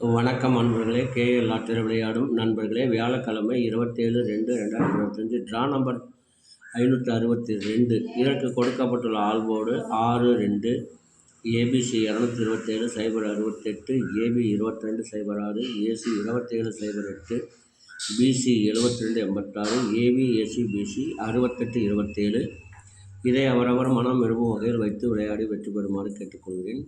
வணக்கம் நண்பர்களே கேஎல் ஆற்றில் விளையாடும் நண்பர்களே வியாழக்கிழமை இருபத்தேழு ரெண்டு ரெண்டாயிரத்தி இருபத்தஞ்சு ட்ரா நம்பர் ஐநூற்றி அறுபத்தி ரெண்டு இதற்கு கொடுக்கப்பட்டுள்ள ஆல்போர்டு ஆறு ரெண்டு ஏபிசி இரநூத்தி இருபத்தேழு சைபர் அறுபத்தெட்டு ஏபி இருபத்திரெண்டு சைபர் ஆறு ஏசி இருபத்தேழு சைபர் எட்டு பிசி எழுபத்தி ரெண்டு எண்பத்தாறு ஏபி ஏசி பிசி அறுபத்தெட்டு இருபத்தேழு. இதை அவரவர் மனம் விரும்பும் வகையில் வைத்து விளையாடி வெற்றி பெறுமாறு கேட்டுக்கொள்கிறேன்.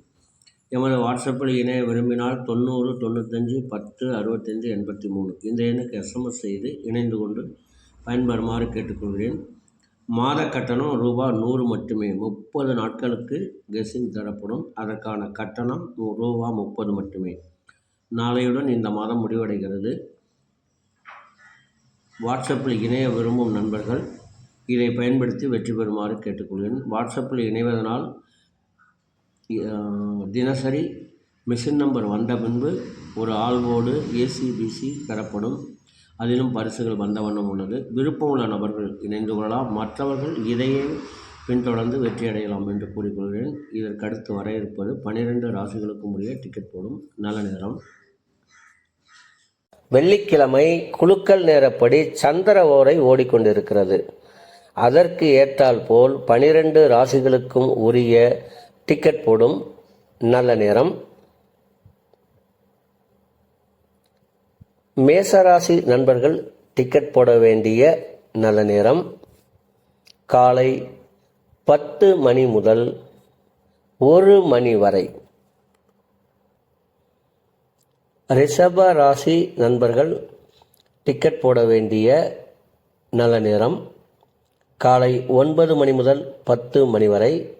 எமது வாட்ஸ்அப்பில் இணைய விரும்பினால் தொண்ணூறு தொண்ணூத்தஞ்சு பத்து அறுபத்தஞ்சு எண்பத்தி மூணு. இந்த எண்ணுக்கு எஸ்எம்எஸ் செய்து இணைந்து கொண்டு பயன்பெறுமாறு கேட்டுக்கொள்கிறேன். மாத கட்டணம் ரூபாய் நூறு மட்டுமே. முப்பது நாட்களுக்கு கெஸிங் தரப்படும். அதற்கான கட்டணம் ரூபா முப்பது மட்டுமே. நாளையுடன் இந்த மாதம் முடிவடைகிறது. வாட்ஸ்அப்பில் இணைய விரும்பும் நண்பர்கள் இதை பயன்படுத்தி வெற்றி பெறுமாறு கேட்டுக்கொள்கிறேன். வாட்ஸ்அப்பில் இணைவதனால் தினசரி மிஷின் நம்பர் வந்த பின்பு ஒரு ஆள்வோடு ஏசிபிசி பெறப்படும். அதிலும் பரிசுகள் வந்த வண்ணம் உள்ளது. விருப்பமுள்ள நபர்கள் இணைந்து கொள்ளலாம். மற்றவர்கள் இதையே பின்தொடர்ந்து வெற்றியடையலாம் என்று கூறிக்கொள்கிறேன். இதற்கடுத்து வர இருப்பது பனிரெண்டு ராசிகளுக்கும் உரிய டிக்கெட் போடும். நல்ல நேரம். வெள்ளிக்கிழமை குழுக்கள் நேரப்படி சந்திர ஓரை ஓடிக்கொண்டிருக்கிறது. அதற்கு ஏற்றால் போல் பனிரெண்டு ராசிகளுக்கும் உரிய டிக்கெட் போடும். நல்ல நேரம். மேசராசி நண்பர்கள் டிக்கெட் போட வேண்டிய நல்ல நேரம். காலை பத்து மணி முதல் ஒரு மணி வரை. ரிஷப ராசி நண்பர்கள் டிக்கெட் போட வேண்டிய நல்ல நேரம். காலை ஒன்பது மணி முதல் பத்து மணி வரை.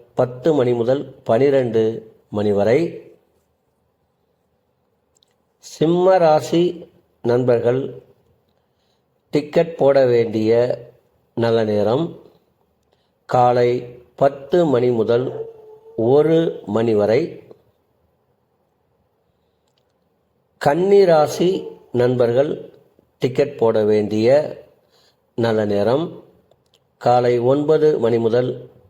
பத்து மணி முதல் பனிரெண்டு மணி வரை சிம்ம ராசி நண்பர்கள் டிக்கெட் போட வேண்டிய நல்ல நேரம். காலை பத்து மணி முதல் ஒரு மணி வரை. கன்னிராசி நண்பர்கள் டிக்கெட் போட வேண்டிய நல்ல நேரம். காலை ஒன்பது மணி முதல்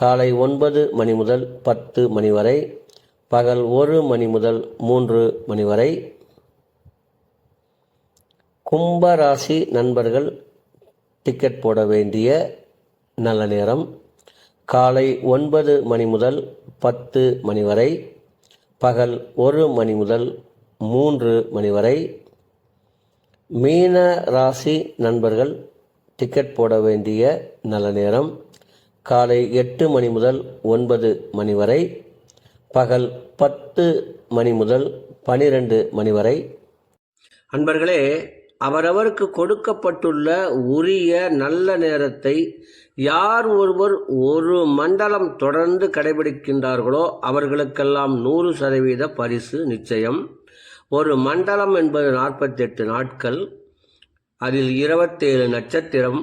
காலை ஒன்பது மணி முதல் பத்து மணி வரை பகல் ஒரு மணி முதல் மூன்று மணி வரை. கும்பராசி நண்பர்கள் டிக்கெட் போட வேண்டிய நல்ல நேரம். காலை ஒன்பது மணி முதல் பத்து மணி வரை பகல் ஒரு மணி முதல் மூன்று மணி வரை. மீன ராசி நண்பர்கள் டிக்கெட் போட வேண்டிய நல்ல நேரம். காலை எட்டு மணி முதல் ஒன்பது மணி வரை பகல் பத்து மணி முதல் பனிரெண்டு மணி வரை. அன்பர்களே அவரவருக்கு கொடுக்கப்பட்டுள்ள உரிய நல்ல நேரத்தை யார் ஒருவர் ஒரு மண்டலம் தொடர்ந்து கடைபிடிக்கின்றார்களோ அவர்களுக்கெல்லாம் நூறு சதவீத பரிசு நிச்சயம். ஒரு மண்டலம் என்பது நாற்பத்தெட்டு நாட்கள் அதில் இருபத்தேழு நட்சத்திரம்